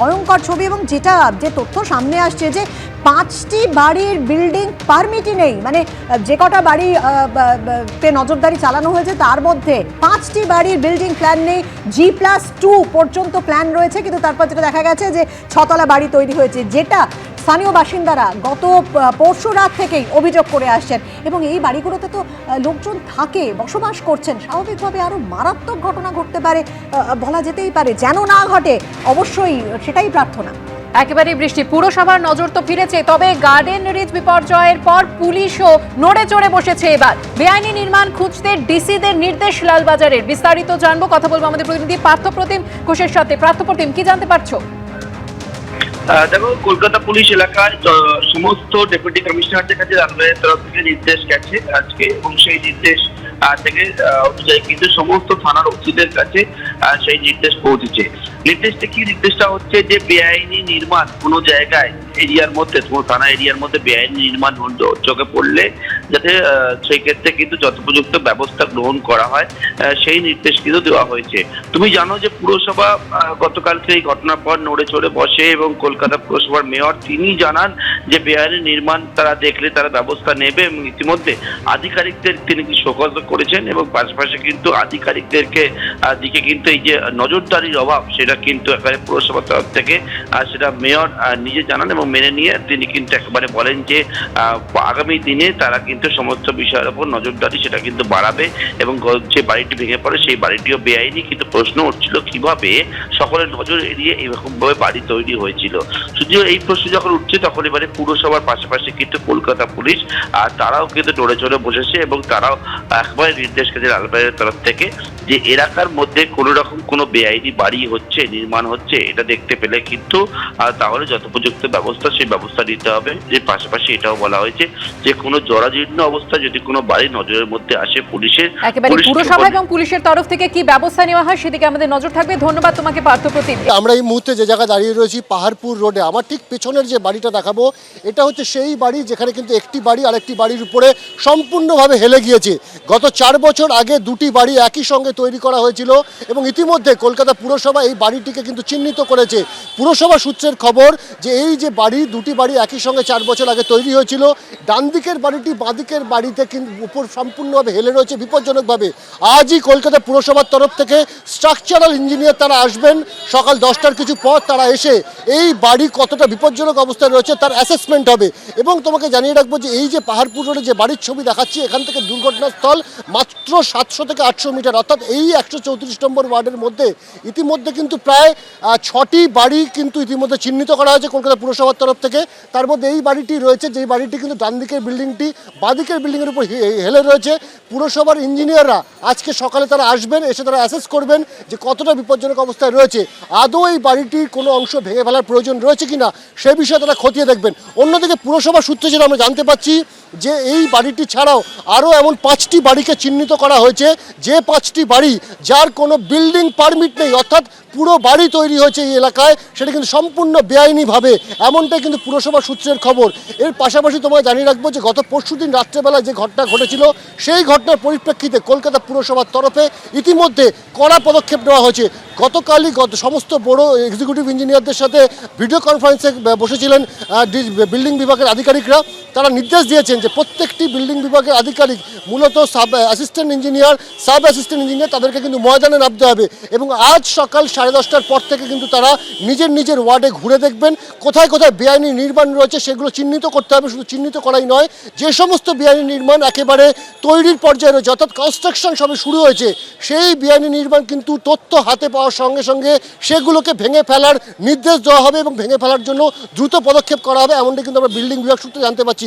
ভয়ঙ্কর ছবি এবং যেটা, যে তথ্য সামনে আসছে যে পাঁচটি বাড়ির বিল্ডিং পারমিটই নেই। মানে যে কটা বাড়ি তে নজরদারি চালানো হয়েছে, তার মধ্যে পাঁচটি বাড়ির বিল্ডিং প্ল্যান নেই। জি প্লাস টু পর্যন্ত প্ল্যান রয়েছে, কিন্তু তারপর যেটা দেখা গেছে যে ছতলা বাড়ি তৈরি হয়েছে। যেটা স্থানীয় বাসিন্দারা গত পরশু রাত থেকেই অভিযোগ করে আসছেন এবং এই বাড়িগুলোতে তো লোকজন থাকে, বসবাস করছেন। স্বাভাবিকভাবে আরও মারাত্মক ঘটনা ঘটতে পারে বলা যেতেই পারে। যেন না ঘটে, অবশ্যই সেটাই প্রার্থনা। একেবারে বৃষ্টি। পুরসভার নজর তো ফিরেছে, তবে গার্ডেন রিচ বিপর্যয়ের পর পুলিশও নড়ে চড়ে বসেছে এবার। বেআইনি নির্মাণ খুঁজতে ডিসিদের নির্দেশ লালবাজারের। বিস্তারিত জানব, কথা বলব আমাদের প্রতিনিধি পার্থপ্রতিম ঘোষের সাথে। পার্থপ্রতিম, কি জানতে পারছ? দেখো, কলকাতা পুলিশ এলাকায় সমস্ত ডেপুটি কমিশনারদের কাছে রাজবাড়ির তরফ থেকে নির্দেশ গেছে আজকে, এবং সেই নির্দেশ থেকে অনুযায়ী কিন্তু সমস্ত থানার ওসিদের কাছে সেই নির্দেশ পৌঁছেছে। নির্দেশটা কি? নির্দেশটা হচ্ছে যে বেআইনি নির্মাণ কোনো জায়গায় এরিয়ার মধ্যে থানা এরিয়ার মধ্যে বেআইনি নির্মাণ চোখে পড়লে যাতে সেই ক্ষেত্রে কিন্তু যথোপযুক্ত ব্যবস্থা গ্রহণ করা হয় সেই নির্দেশ কিন্তু দেওয়া হয়েছে। তুমি জানো যে পুরসভা গতকালকে এই ঘটনার পর নড়ে চড়ে বসে এবং কলকাতা পুরসভার মেয়র তিনি জানান যে বেআইনি নির্মাণ তারা দেখলে তারা ব্যবস্থা নেবে এবং ইতিমধ্যে আধিকারিকদের তিনি কি সতর্ক করেছেন এবং পাশাপাশি কিন্তু আধিকারিকদেরকে দিকে কিন্তু এই যে নজরদারির অভাব, সেটা কিন্তু একেবারে পুরসভার তরফ থেকে সেটা মেয়র নিজে জানান এবং মেনে নিয়ে তিনি কিন্তু একেবারে বলেন যে আগামী দিনে তারা কিন্তু সমস্ত বিষয়ের উপর নজরদারি সেটা কিন্তু বাড়াবে এবং যে বাড়িটি ভেঙে পড়ে সেই বাড়িটিও বেআইনি। কিন্তু প্রশ্ন উঠছিল কীভাবে সকলের নজর এড়িয়ে এরকম ভাবে বাড়ি তৈরি হয়েছিল। যদিও এই প্রশ্ন যখন উঠছে তখন এবারে পুরসভার পাশাপাশি কিন্তু কলকাতা পুলিশ আর তারাও কিন্তু নড়ে চড়ে বসেছে এবং তারাও একবারে নির্দেশ করেছে লালবাইয়ের তরফ থেকে যে, এলাকার মধ্যে কোনো রকম কোনো বেআইনি বাড়ি হচ্ছে, নির্মাণ হচ্ছে, এটা দেখতে পেলে কিন্তু তাহলে যথোপযুক্ত ব্যবস্থা সেই ব্যবস্থা নিতে হবে। যে পাশাপাশি এটাও বলা হয়েছে যে কোনো জরাজীর্ণ অবস্থা যদি কোনো বাড়ি নজরের মধ্যে আসে পুলিশের একেবারে পুরসভা এবং পুলিশের তরফ থেকে কি ব্যবস্থা নেওয়া হয় সেদিকে আমাদের নজর থাকবে। ধন্যবাদ তোমাকে পার্থপ্রতিম আমরা এই মুহূর্তে যে জায়গায় দাঁড়িয়ে রয়েছি পাহাড়পুর রোডে আমার ঠিক পেছনের যে বাড়িটা দেখাবো এটা হচ্ছে সেই বাড়ি যেখানে কিন্তু একটি বাড়ি আরেকটি বাড়ির উপরে সম্পূর্ণভাবে হেলে গিয়েছে। গত চার বছর আগে দুটি বাড়ি একই সঙ্গে তৈরি করা হয়েছিল এবং ইতিমধ্যে কলকাতা পুরসভা এই বাড়িটিকে কিন্তু চিহ্নিত করেছে। পুরসভা সূত্রের খবর যে এই যে বাড়ি, দুটি বাড়ি একই সঙ্গে চার বছর আগে তৈরি হয়েছিল। ডান দিকের বাড়িটি বাঁদিকের বাড়িতে কিন্তু উপর সম্পূর্ণভাবে হেলে রয়েছে বিপজ্জনকভাবে। আজই কলকাতা পুরসভার তরফ থেকে স্ট্রাকচারাল ইঞ্জিনিয়ার তারা আসবেন। সকাল দশটার কিছু পর তারা এসে এই বাড়ি কতটা বিপজ্জনক অবস্থায় রয়েছে তার অ্যাসেসমেন্ট হবে। এবং তোমাকে জানিয়ে রাখব যে এই যে পাহাড়পুর রোডে যে বাড়ির ছবি দেখাচ্ছি, এখান থেকে দুর্ঘটনাস্থল মাত্র সাতশো থেকে আটশো মিটার। অর্থাৎ এই একশো চৌত্রিশ নম্বর ওয়ার্ডের মধ্যে ইতিমধ্যে কিন্তু প্রায় ছটি বাড়ি কিন্তু ইতিমধ্যে চিহ্নিত করা হয়েছে কলকাতা পুরসভার তরফ থেকে, তার মধ্যে এই বাড়িটি রয়েছে, যেই বাড়িটি কিন্তু ডান দিকের বিল্ডিংটি, বাঁদিকের বিল্ডিংয়ের উপর হেলে রয়েছে। পুরসভার ইঞ্জিনিয়াররা আজকে সকালে তারা আসবেন, এসে তারা অ্যাসেস করবেন যে কতটা বিপজ্জনক অবস্থায় রয়েছে। আদৌ এই বাড়িটির কোনো অংশ ভেঙে ফেলার প্রয়োজন রয়েছে কিনা, সে বিষয়ে তারা খতিয়ে দেখবেন। অন্যদিকে পুরসভা সূত্রে যেটা আমরা জানতে পাচ্ছি, যে এই বাড়িটি ছাড়াও আরও এমন পাঁচটি বাড়িকে চিহ্নিত করা হয়েছে, যে পাঁচটি বাড়ি যার কোনো বিল্ডিং পারমিট নেই, অর্থাৎ পুরো বাড়ি তৈরি হয়েছে এই এলাকায়, সেটা কিন্তু সম্পূর্ণ বেআইনিভাবে। এমনটাই কিন্তু পুরসভা সূত্রের খবর। এর পাশাপাশি তোমায় জানিয়ে রাখব যে, গত পরশু দিন রাত্রেবেলায় যে ঘটনা ঘটেছিল, সেই ঘটনার পরিপ্রেক্ষিতে কলকাতা পুরসভার তরফে ইতিমধ্যে কড়া পদক্ষেপ নেওয়া হয়েছে। গতকালই গত সমস্ত বড় এক্সিকিউটিভ ইঞ্জিনিয়ারদের সাথে ভিডিও কনফারেন্সে বসেছিলেন বিল্ডিং বিভাগের আধিকারিকরা। তারা নির্দেশ দিয়েছেন যে প্রত্যেকটি বিল্ডিং বিভাগের আধিকারিক, মূলত sub assistant engineer sub assistant engineer তাদেরকে কিন্তু ময়দানে নামতে হবে। এবং আজ সকাল সাড়ে দশটার পর থেকে কিন্তু তারা নিজের নিজের ওয়ার্ডে ঘুরে দেখবেন, কোথায় কোথায় বেআইনি নির্মাণ রয়েছে সেগুলো চিহ্নিত করতে হবে, শুধু চিহ্নিত করাই নয়, যে সমস্ত বেআইনি নির্মাণ একেবারে তৈরির পর্যায়ে রয়েছে, অর্থাৎ কনস্ট্রাকশন সবে শুরু হয়েছে, সেই বেআইনি নির্মাণ কিন্তু তথ্য হাতে পাওয়ার সঙ্গে সঙ্গে সেগুলোকে ভেঙে ফেলার নির্দেশ দেওয়া হবে এবং ভেঙে ফেলার জন্য দ্রুত পদক্ষেপ করা হবে। এমনটি কিন্তু আমরা বিল্ডিং বিভাগ সূত্রে জানতে পারছি।